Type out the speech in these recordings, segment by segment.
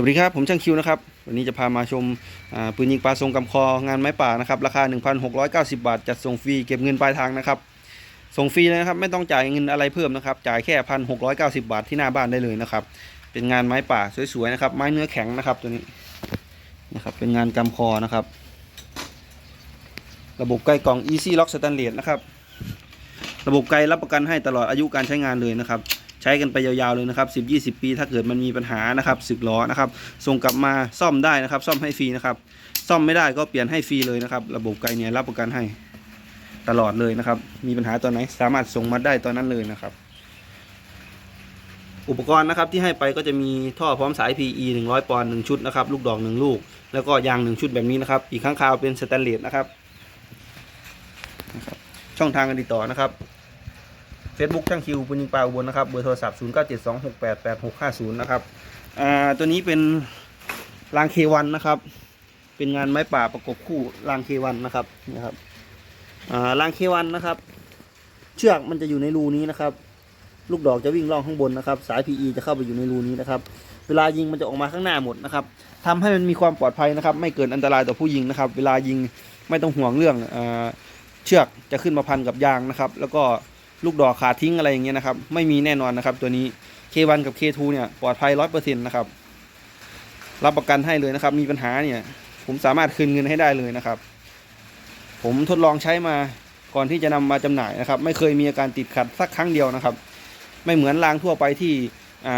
วัสดีครับผมช่างคิวนะครับวันนี้จะพามาชมปืนยิงปลาทรงกำคองานไม้ป่านะครับราคา 1,690 บาทจัดส่งฟรีเก็บเงินปลายทางนะครับส่งฟรีเลยนะครับไม่ต้องจ่ายเงินอะไรเพิ่มนะครับจ่ายแค่ 1,690 บาทที่หน้าบ้านได้เลยนะครับเป็นงานไม้ป่าสวยๆนะครับไม้เนื้อแข็งนะครับตัวนี้นะครับเป็นงานกำคอนะครับ ระบบไกลกล่อง Easy Lock Stainless นะครับระบบไกลรับประกันให้ตลอดอายุการใช้งานเลยนะครับ ใช้กันไปยาวๆเลยนะครับ10 20 ปี ถ้าเกิดมันมีปัญหานะครับสึกล้อนะครับส่งกลับมาซ่อมได้นะครับ ซ่อมให้ฟรีนะครับ ซ่อมไม่ได้ก็เปลี่ยนให้ฟรีเลยนะครับ ระบบไกลเนี่ยรับประกันให้ตลอดเลยนะครับ มีปัญหาตอนไหนสามารถส่งมาได้ตอนนั้นเลยนะครับ อุปกรณ์นะครับที่ให้ไปก็จะมีท่อพร้อมสาย PE 100 ปอนด์1ชุดนะครับ ลูกดอก 1 ลูก แล้วก็ยาง 1 ชุดแบบนี้นะครับ อีกข้างคาวเป็นสแตนเลสนะครับนะครับ ช่องทางการติดต่อนะครับ Facebook ช่างคิวปุญญิงปลาอุบลนะครับเบอร์โทรศัพท์ 0 9 7 2 6 8 8 6 5 0 นะครับอ่าตัวนี้เป็นรางเควันนะครับ เป็นงานไม้ป่าประกบคู่รางเควันนะครับนะครับอ่ารางเควันนะครับ เชือกมันจะอยู่ในรูนี้นะครับ ลูกดอกจะวิ่งล่องข้างบนนะครับ สาย PE จะเข้าไปอยู่ในรูนี้นะครับ เวลายิงมันจะออกมาข้างหน้าหมดนะครับทำให้มันมีความปลอดภัยนะครับ ไม่เกิดอันตรายต่อผู้ยิงนะครับ เวลายิงไม่ต้องห่วงเรื่องเออเชือกจะขึ้นมาพันกับยางนะครับ แล้วก็ ลูกดอกขาดทิ้งอะไรอย่างเงี้ยนะครับ ไม่มีแน่นอนนะครับ ตัวนี้ K1 กับ K2 เนี่ยปลอดภัยร้อยเปอร์เซ็นต์นะครับ รับประกันให้เลยนะครับ มีปัญหาเนี่ย ผมสามารถคืนเงินให้ได้เลยนะครับ ผมทดลองใช้มาก่อนที่จะนำมาจำหน่ายนะครับ ไม่เคยมีอาการติดขัดสักครั้งเดียวนะครับ ไม่เหมือนรางทั่วไปที่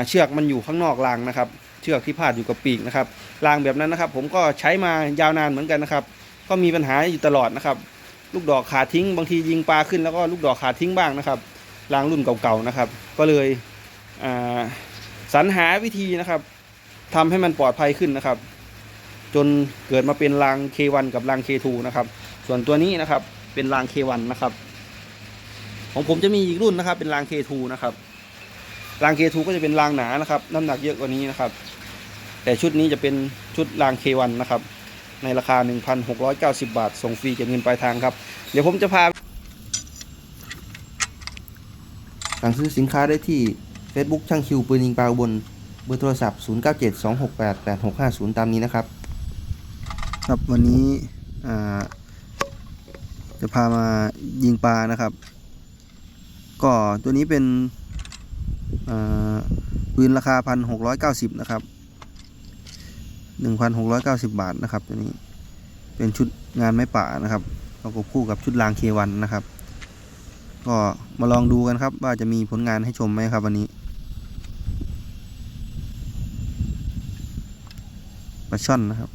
เชือกมันอยู่ข้างนอกรางนะครับ เชือกที่พาดอยู่กับปีกนะครับรางแบบนั้นนะครับ ผมก็ใช้มายาวนานเหมือนกันนะครับ ก็มีปัญหาอยู่ตลอดนะครับ ลูกดอกขาดทิ้ง บางทียิงปลาขึ้นแล้วก็ลูกดอกขาดทิ้งบ้างนะครับรางรุ่นเก่าๆนะครับ ก็เลยสรรหาวิธีนะครับทำให้มันปลอดภัยขึ้นนะครับ จนเกิดมาเป็นราง K1 กับราง K2 นะครับ ส่วนตัวนี้นะครับเป็นราง K1 นะครับของผมจะมีอีกรุ่นนะครับ เป็นราง K2 นะครับราง K2 ก็จะเป็นรางหนานะครับ น้ำหนักเยอะกว่านี้นะครับ แต่ชุดนี้จะเป็นชุดราง K1 นะครับ ในราคา 1,690 บาท ส่งฟรีเก็บเงินปลายทางครับ เดี๋ยวผมจะพาสั่งซื้อสินค้าได้ที่ Facebook ช่างคิวปืนยิงปลาอุบนเบอร์โทรศัพท์ 0972688650 ตามนี้นะครับ ครับวันนี้จะพามายิงปลานะครับ ก็ตัวนี้เป็นปืนราคา 1,690 นะครับ 1,690 บาทนะครับตัวนี้เป็นชุดงานไม้ป่านะครับประกบคู่กับชุดรางเควันนะครับ ก็มาลองดูกันครับ ว่าจะมีผลงานให้ชมไหมครับวันนี้ปลาช่อนนะครับ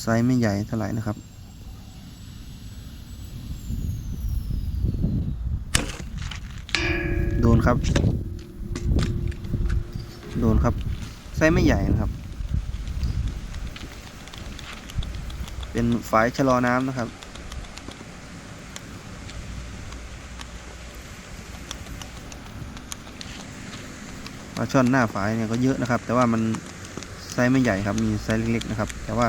ไซส์ไม่ใหญ่เท่าไหร่นะครับโดนครับ โดนครับ ไซส์ไม่ใหญ่นะครับ เป็นฝายชะลอน้ำนะครับ ปลาช่อนหน้าฝายเนี่ยก็เยอะนะครับ แต่ว่ามันไซส์ไม่ใหญ่ครับ มีไซส์เล็กๆนะครับ แต่ว่า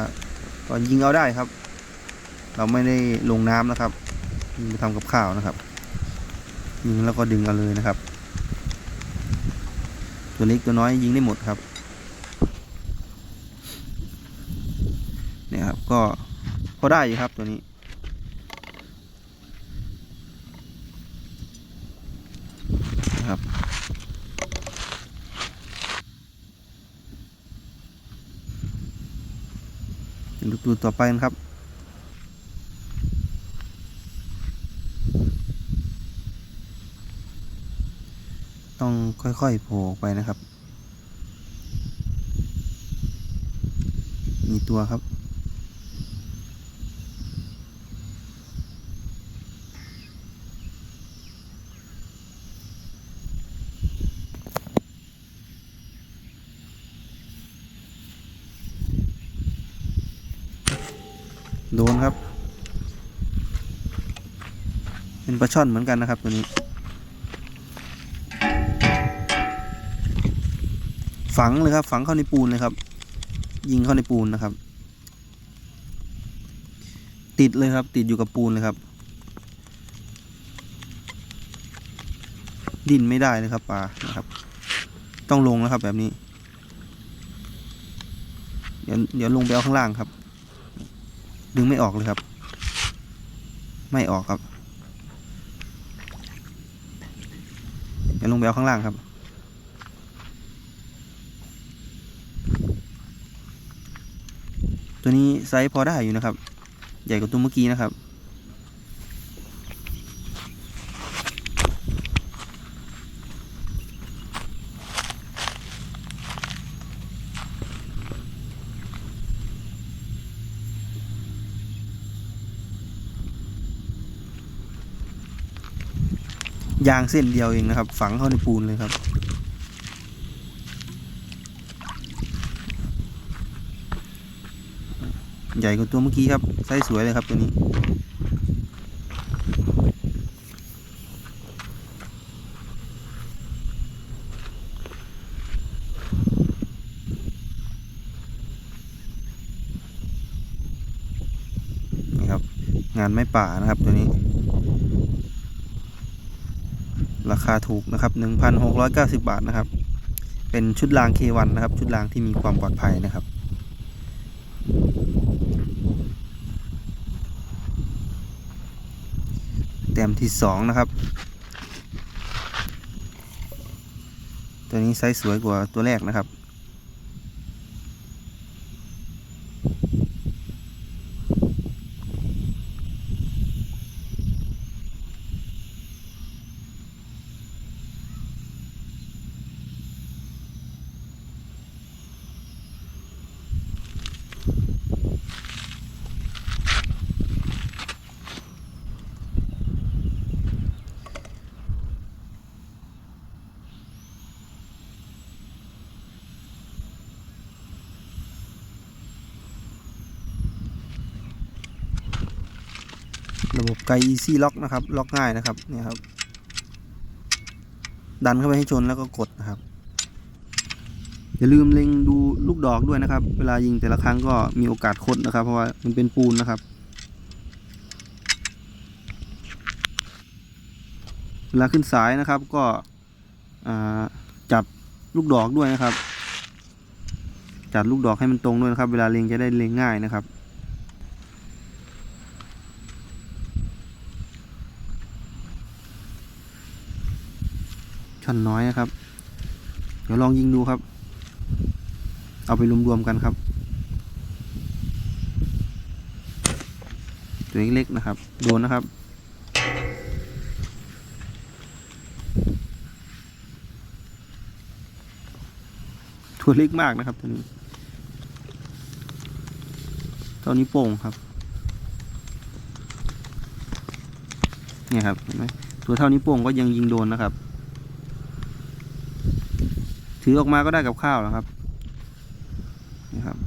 ก็ยิงเอาได้ครับ เราไม่ได้ลงน้ำนะครับยิงไปทำกับข้าวนะครับยิงแล้วก็ดึงเอาเลยนะครับ ตัวเล็กตัวน้อยยิงได้หมดครับ เนี่ยครับก็ ก็ได้อยู่ครับตัวนี้นะครับดูตัวต่อไปนะครับต้องค่อยๆโผล่ไปนะครับ มีตัวครับ โดนครับ เป็นปลาช่อนเหมือนกันนะครับตัวนี้ ฝังเลยครับ ฝังเข้าในปูนเลยครับ ยิงเข้าในปูนนะครับ ติดเลยครับ ติดอยู่กับปูนเลยครับ ดิ้นไม่ได้เลยครับปลานะครับ ต้องลงแล้วครับแบบนี้ เดี๋ยวเดี๋ยวลงไปเอาข้างล่างครับ ดึงไม่ออกเลยครับ ไม่ออกครับเดี๋ยวลงไปเอาข้างล่างครับ ตัวนี้ไซส์พอได้อยู่นะครับ ใหญ่กว่าตัวเมื่อกี้นะครับ ยางเส้นเดียวเองนะครับ ฝังเข้าในปูนเลยครับ ใหญ่กว่าตัวเมื่อกี้ครับไส์สวยเลยครับตัวนี้นี่ครับงานไม้ป่านะครับตัวนี้ รา คาถูกนะครับ 1,690 บาทนะครับ เป็นชุดราง K1 นะครับ ชุดรางที่มีความปลอดภัยนะครับ แต้มที่สองนะครับ ตัวนี้ไซส์สวยกว่าตัวแรกนะครับ ระบบไก Easy Lock นะครับ ล็อกง่ายนะครับเนี่ยครับ ดันเข้าไปให้ชนแล้วก็กดนะครับ อย่าลืมเล็งดูลูกดอกด้วยนะครับ เวลายิงแต่ละครั้งก็มีโอกาสคดนะครับ เพราะว่ามันเป็นปูนนะครับเวลาขึ้นสายนะครับก็จับลูกดอกด้วยนะครับ จัดลูกดอกให้มันตรงด้วยนะครับ เวลาเล็งจะได้เล็งง่ายนะครับ ช่นน้อยนะครับ เดี๋ยวลองยิงดูครับ เอาไปรวมๆกันครับ ตัวเล็กๆนะครับ โดนนะครับตัวเล็กมากนะครับตัวนี้เท่านี้โป่งครับ เนี่ยครับเห็นไหมตัวเท่านี้โป่งก็ยังยิงโดนนะครับ ถือออกมาก็ได้กับข้าวแล้วครับนี่ครับ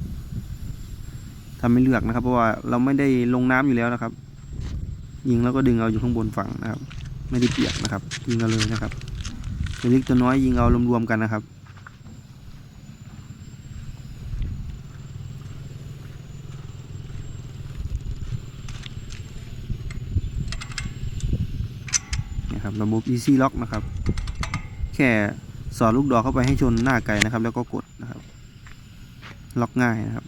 ทำไม่เลือกนะครับ เพราะว่าเราไม่ได้ลงน้ำอยู่แล้วนะครับ ยิงแล้วก็ดึงเอาอยู่ข้างบนฝั่งนะครับ ไม่ได้เปียกนะครับ ยิงเอาเลยนะครับตัวเล็กตัวน้อยยิงเอารวมๆกันนะครับนะครับระบบ easy lock นะครับ แค่ สอดลูกดอกเข้าไปให้ชนหน้าไก่นะครับ แล้วก็กดนะครับ ล็อกง่ายนะครับ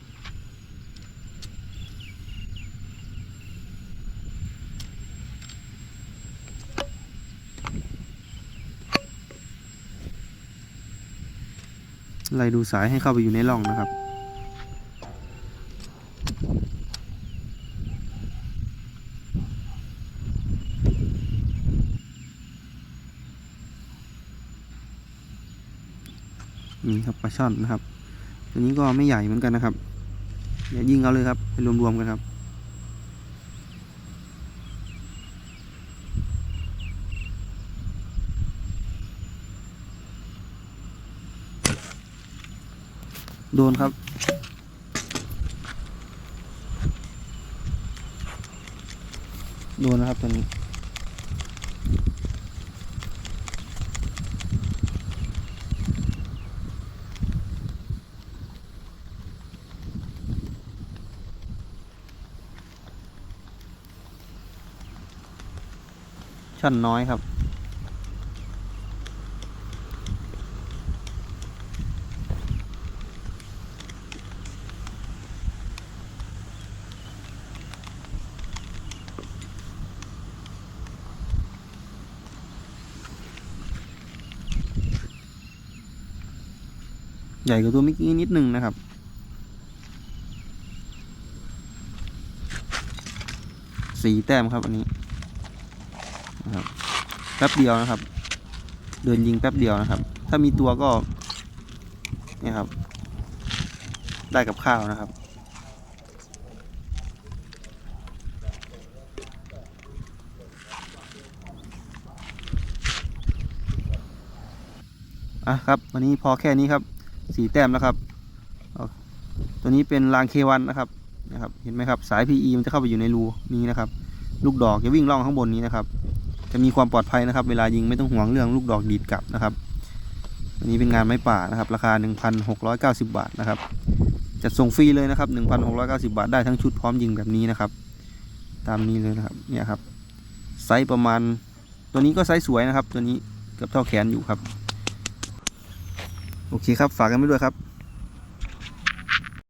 ไล่ดูสายให้เข้าไปอยู่ในร่องนะครับ นี่ครับปลาช่อนนะครับ ตัวนี้ก็ไม่ใหญ่เหมือนกันนะครับเดี๋ยวยิงเอาเลยครับไปรวมๆกันครับ โดนครับโดนนะครับตัวนี้ ชันน้อยครับ ใหญ่กว่าตัวเมื่อกี้นิดนึงนะครับสีแต้มครับอันนี้ นะครับแป๊บเดียวนะครับ เดินยิงแป๊บเดียวนะครับ ถ้ามีตัวก็เนี่ยครับ ได้กับข้าวนะครับอะครับ วันนี้พอแค่นี้ครับสีแต้มแล้วครับตัวนี้เป็นรางเควันนะครับนะครับ เห็นไหมครับ สาย PE มันจะเข้าไปอยู่ในรูนี้นะครับ ลูกดอกจะวิ่งล่องข้างบนนี้นะครับ จะมีความปลอดภัยนะครับ เวลายิงไม่ต้องห่วงเรื่องลูกดอกดีดกลับนะครับอันนี้เป็นงานไม้ป่านะครับ ราคา 1,690 บาทนะครับจัดส่งฟรีเลยนะครับ 1,690 บาทได้ทั้งชุดพร้อมยิงแบบนี้นะครับ ตามนี้เลยนะครับเนี่ยครับไซส์ประมาณ ตัวนี้ก็ไซส์สวยนะครับ ตัวนี้เกือบเท่าแขนอยู่ครับ โอเคครับฝากกันไว้ด้วยครับ